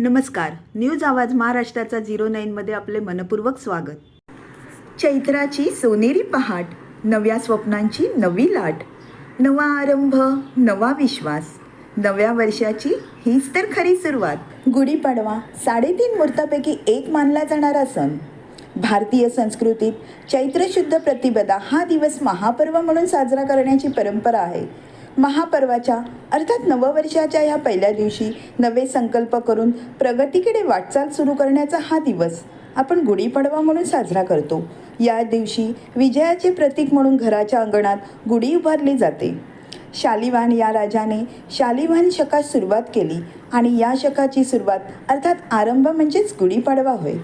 नमस्कार. न्यूज आवाज महाराष्ट्राचा झिरो नाईनमध्ये आपले मनपूर्वक स्वागत. चैत्राची सोनेरी पहाट नव्या स्वप्नांची नवी लाट नवा आरंभ नवा विश्वास. नव्या वर्षाची हीच तर खरी सुरुवात. गुढीपाडवा साडेतीन मुहूर्तापैकी एक मानला जाणारा सण. भारतीय संस्कृतीत चैत्रशुद्ध प्रतिपदा हा दिवस महापर्व म्हणून साजरा करण्याची परंपरा आहे. महापर्वाच्या अर्थात नववर्षाच्या या पहिल्या दिवशी नवे संकल्प करून प्रगतीकडे वाटचाल सुरू करण्याचा हा दिवस आपण गुढीपाडवा म्हणून साजरा करतो. या दिवशी विजयाचे प्रतीक म्हणून घराच्या अंगणात गुढी उभारली जाते. शालिवाहन या राजाने शालिवाहन शकास सुरुवात केली आणि या शकाची सुरुवात अर्थात आरंभ म्हणजेच गुढीपाडवा होय.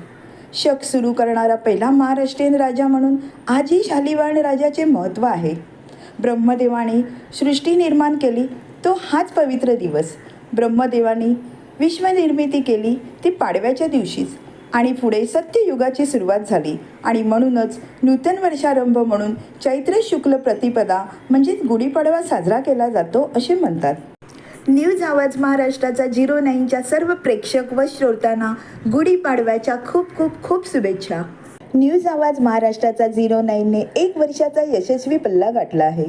शक सुरू करणारा पहिला महाराष्ट्रीयन राजा म्हणून आजही शालिवाहन राजाचे महत्त्व आहे. ब्रह्मदेवाने सृष्टी निर्माण केली तो हाच पवित्र दिवस. ब्रह्मदेवाने विश्वनिर्मिती केली ती पाडव्याच्या दिवशीच. आणि पुढे सत्ययुगाची सुरुवात झाली. आणि म्हणूनच नूतन वर्षारंभ म्हणून चैत्र शुक्ल प्रतिपदा म्हणजेच गुढीपाडवा साजरा केला जातो असे म्हणतात. न्यूज आवाज महाराष्ट्राचा झिरो नाईनच्या सर्व प्रेक्षक व श्रोतांना गुढीपाडव्याच्या खूप खूप खूप शुभेच्छा. न्यूज आवाज महाराष्ट्राचा झिरो नाईनने एक वर्षाचा यशस्वी पल्ला गाठला आहे.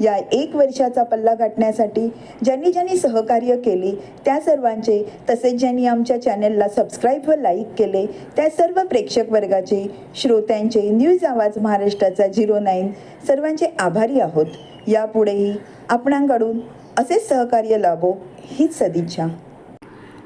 या एक वर्षाचा पल्ला गाठण्यासाठी ज्यांनी ज्यांनी सहकार्य केले त्या सर्वांचे तसेच ज्यांनी आमच्या चॅनलला सबस्क्राईब व लाईक केले त्या सर्व प्रेक्षक वर्गाचे श्रोत्यांचे न्यूज आवाज महाराष्ट्राचा झिरो नाईन सर्वांचे आभारी आहोत. यापुढेही आपणांकडून असेच सहकार्य लाभो हीच सदिच्छा.